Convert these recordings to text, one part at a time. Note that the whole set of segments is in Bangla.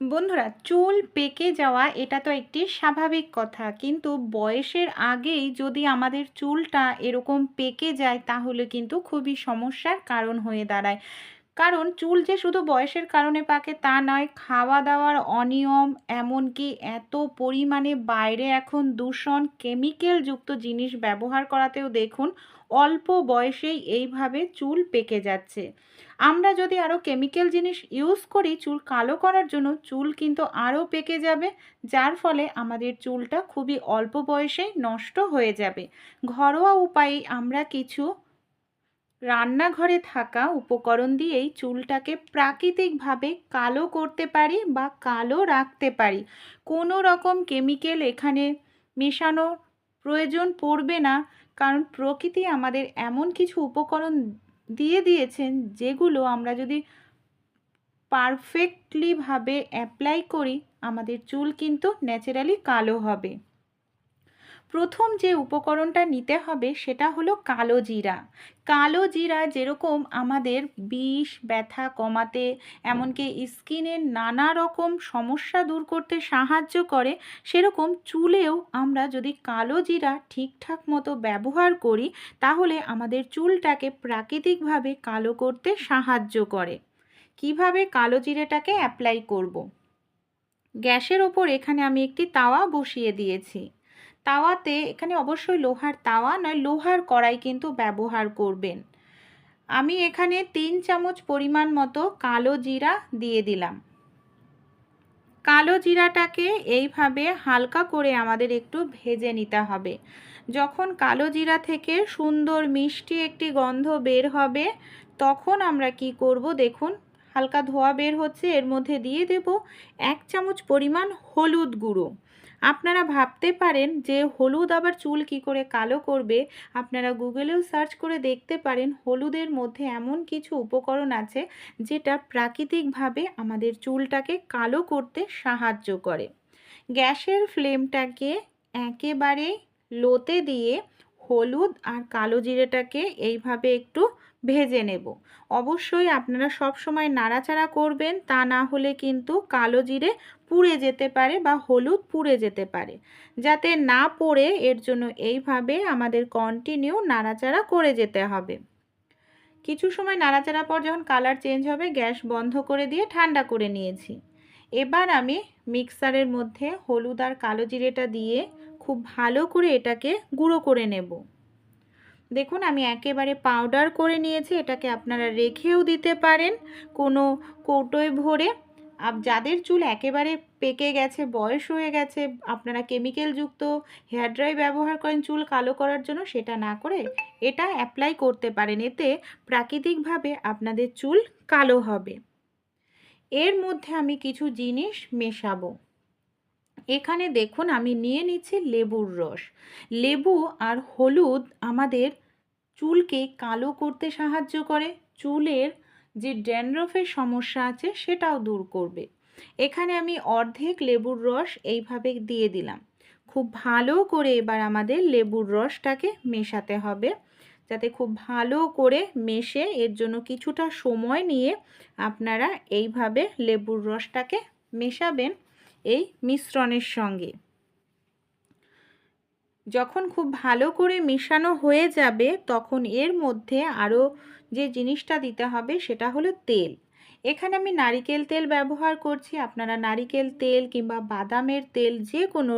বন্ধুরা, চুল পেকে যাওয়া এটা তো একটি স্বাভাবিক কথা। কিন্তু বয়সের আগেই যদি আমাদের চুলটা এরকম পেকে যায়, তাহলে কিন্তু খুবই সমস্যার কারণ হয়ে দাঁড়ায়। কারণ চুল যে শুধু বয়সের কারণে পাকে তা নয় খাওয়া দাওয়ার অনিয়ম, এমনকি এত পরিমাণে বাইরে এখন দূষণ, কেমিক্যালযুক্ত জিনিস ব্যবহার করাতেও দেখুন, অল্প বয়সেই এইভাবে চুল পেকে যাচ্ছে। আমরা যদি আরও কেমিক্যাল জিনিস ইউজ করি, চুল কালো করার জন্য চুল কিন্তু আরও পেকে যাবে, যার ফলে আমাদের চুলটা খুবই অল্প বয়সেই নষ্ট হয়ে যাবে। ঘরোয়া উপায়ে আমরা কিছু রান্নাঘরে থাকা উপকরণ দিয়েই চুলটাকে প্রাকৃতিকভাবে কালো করতে পারি বা কালো রাখতে পারি। কোনো রকম কেমিক্যাল এখানে মেশানো প্রয়োজন পড়বে না, কারণ প্রকৃতি আমাদের এমন কিছু উপকরণ দিয়ে দিয়েছেন যেগুলো আমরা যদি পারফেক্টলিভাবে অ্যাপ্লাই করি, আমাদের চুল কিন্তু ন্যাচারালি কালো হবে। প্রথম যে উপকরণটা নিতে হবে সেটা হলো কালো জিরা। কালো জিরা যেরকম আমাদের বিষ, ব্যথা কমাতে, এমনকি স্কিনের নানা রকম সমস্যা দূর করতে সাহায্য করে, সেরকম চুলেও আমরা যদি কালো জিরা ঠিকঠাক মতো ব্যবহার করি, তাহলে আমাদের চুলটাকে প্রাকৃতিকভাবে কালো করতে সাহায্য করে। কীভাবে কালো জিরেটাকে অ্যাপ্লাই করব। গ্যাসের ওপর এখানে আমি একটি তাওয়া বসিয়ে দিয়েছি। তাওয়াতে এখানে অবশ্যই লোহার তাওয়া, নয় লোহার কড়াই কিন্তু ব্যবহার করবেন। আমি এখানে তিন চামচ পরিমাণ মতো কালো জিরা দিয়ে দিলাম। কালো জিরাটাকে এইভাবে হালকা করে আমাদের একটু ভেজে নিতে হবে। যখন কালো জিরা থেকে সুন্দর মিষ্টি একটি গন্ধ বের হবে, তখন আমরা কি করব দেখুন, হালকা ধোয়া বের হচ্ছে, এর মধ্যে দিয়ে দেব এক চামচ পরিমাণ হলুদ গুঁড়ো। আপনারা ভাবতে পারেন যে হলুদ আবার চুল কি করে কালো করবে। আপনারা গুগলেও সার্চ করে দেখতে পারেন হলুদের মধ্যে এমন কিছু উপকরণ আছে যেটা প্রাকৃতিকভাবে আমাদের চুলটাকে কালো করতে সাহায্য করে। গ্যাসের ফ্লেমটাকে একেবারে লোতে দিয়ে হলুদ আর কালো জিরেটাকে এইভাবে একটু ভেজে নেব। অবশ্যই আপনারা সব সময় নাড়াচাড়া করবেন, তা না হলে কিন্তু কালো জিরে পুড়ে যেতে পারে বা হলুদ পুড়ে যেতে পারে। যাতে না পড়ে, এর জন্য এইভাবে আমাদের কন্টিনিউ নাড়াচাড়া করে যেতে হবে। কিছু সময় নাড়াচাড়া পর যখন কালার চেঞ্জ হবে, গ্যাস বন্ধ করে দিয়ে ঠান্ডা করে নিয়েছি। এবার আমি মিক্সারের মধ্যে হলুদ আর কালো জিরেটা দিয়ে খুব ভালো করে এটাকে গুঁড়ো করে নেব। দেখুন, আমি একেবারে পাউডার করে নিয়েছি। এটাকে আপনারা রেখেও দিতে পারেন। কোনো কৌটোয় ভরে যাদের চুল একেবারে পেকে গেছে, বয়স হয়ে গেছে, আপনারা কেমিক্যালযুক্ত হেয়ার ড্রাই ব্যবহার করেন চুল কালো করার জন্য, সেটা না করে এটা অ্যাপ্লাই করতে পারেন। এতে প্রাকৃতিকভাবে আপনাদের চুল কালো হবে। এর মধ্যে আমি কিছু জিনিস মেশাবো। এখানে দেখুন, আমি নিয়ে নিচ্ছি লেবুর রস। লেবু আর হলুদ আমাদের চুলকে কালো করতে সাহায্য করে। চুলের যে ড্যান্ড্রফের সমস্যা আছে সেটাও দূর করবে। এখানে আমি অর্ধেক লেবুর রস এইভাবে দিয়ে দিলাম। খুব ভালো করে এবার আমাদের লেবুর রসটাকে মেশাতে হবে। যাতে খুব ভালো করে মেশে এর জন্য কিছুটা সময় নিয়ে আপনারা এইভাবে লেবুর রসটাকে মেশাবেন এই মিশ্রণের সঙ্গে। যখন খুব ভালো করে মেশানো হয়ে যাবে, তখন এর মধ্যে আরও যে জিনিসটা দিতে হবে সেটা হলো তেল। এখানে আমি নারিকেল তেল ব্যবহার করছি। আপনারা নারিকেল তেল কিংবা বাদামের তেল যে কোনো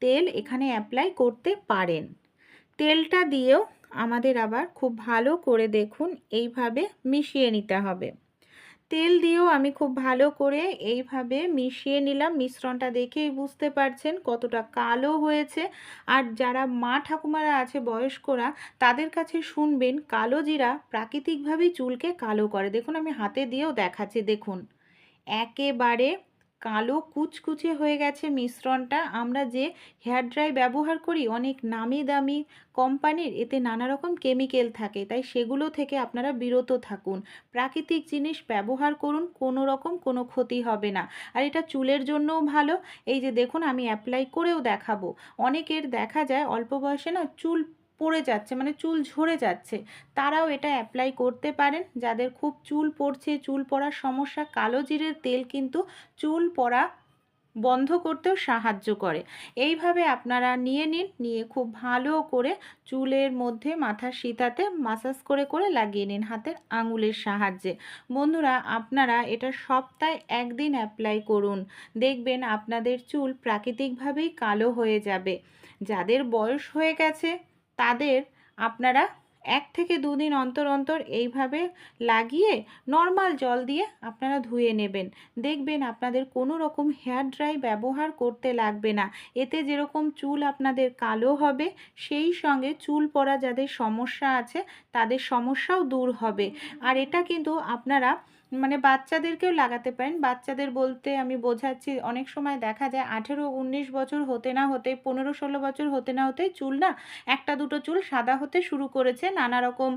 তেল এখানে অ্যাপ্লাই করতে পারেন। তেলটা দিয়েও আমাদের আবার খুব ভালো করে দেখুন, এইভাবে মিশিয়ে নিতে হবে। তেল দিয়েও আমি খুব ভালো করে এইভাবে মিশিয়ে নিলাম। মিশ্রণটা দেখেই বুঝতে পারছেন কতটা কালো হয়েছে। আর যারা মা ঠাকুমারা আছে বয়স্করা, তাদের কাছে শুনবেন কালো জিরা প্রাকৃতিকভাবেই চুলকে কালো করে। দেখুন আমি হাতে দিয়েও দেখাচ্ছি, দেখুন। একেবারে কালো কুচকুচে হয়ে গেছে মিশ্রণটা। আমরা যে হেয়ার ড্রাই ব্যবহার করি, অনেক নামি দামি কোম্পানির, এতে নানা রকম কেমিক্যাল থাকে। তাই সেগুলো থেকে আপনারা বিরত থাকুন। প্রাকৃতিক জিনিস ব্যবহার করুন, কোনো রকম কোনো ক্ষতি হবে না। আর এটা চুলের জন্যও ভালো। এই যে দেখুন, আমি অ্যাপ্লাই করেও দেখাবো। অনেকের দেখা যায়, অল্প বয়সে না চুল পড়ে যাচ্ছে মানে চুল ঝরে যাচ্ছে, তারাও এটা অ্যাপ্লাই করতে পারেন। যাদের খুব চুল পড়ছে, চুল পড়ার সমস্যা, কালো জিরের তেল কিন্তু চুল পড়া বন্ধ করতেও সাহায্য করে। এইভাবে আপনারা নিয়ে নিন, নিয়ে খুব ভালো করে চুলের মধ্যে মাথা সিতাতে মাসাজ করে করে লাগিয়ে নিন হাতের আঙুলের সাহায্যে। বন্ধুরা, আপনারা এটা সপ্তাহে একদিন অ্যাপ্লাই করুন। দেখবেন আপনাদের চুল প্রাকৃতিকভাবেই কালো হয়ে যাবে। যাদের বয়স হয়ে গেছে তাদের আপনারা এক থেকে দুদিন অন্তর অন্তর এইভাবে লাগিয়ে নর্মাল জল দিয়ে আপনারা ধুয়ে নেবেন। দেখবেন আপনাদের কোনো রকম হেয়ার ড্রাই ব্যবহার করতে লাগবে না। এতে যেরকম চুল আপনাদের কালো হবে, সেই সঙ্গে চুল পড়া যাদের সমস্যা আছে, তাদের সমস্যাও দূর হবে। আর এটা কিন্তু আপনারা মানে বাচ্চাদেরকেও লাগাতে পারেন। বাচ্চাদের বলতে আমি বোঝাচ্ছি, অনেক সময় দেখা যায় আঠেরো, উনিশ বছর হতে না হতে পনেরো, ষোলো বছর হতে না হতে চুল না, একটা দুটো চুল সাদা হতে শুরু করেছে। নানা রকম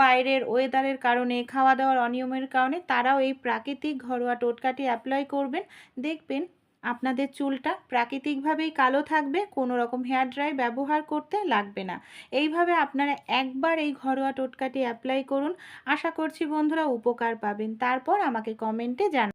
বাইরের ওয়েদারের কারণে, খাওয়া দাওয়ার অনিয়মের কারণে তারাও এই প্রাকৃতিক ঘরোয়া টোটকাটি অ্যাপ্লাই করবেন। দেখবেন আপনাদের চুলটা প্রাকৃতিকভাবেই কালো থাকবে, কোনো রকম হেয়ার ড্রাই ব্যবহার করতে লাগবে না। এইভাবে আপনারা একবার এই ঘরোয়া টোটকাটি অ্যাপ্লাই করুন। আশা করছি বন্ধুরা উপকার পাবেন। তারপর আমাকে কমেন্টে জানান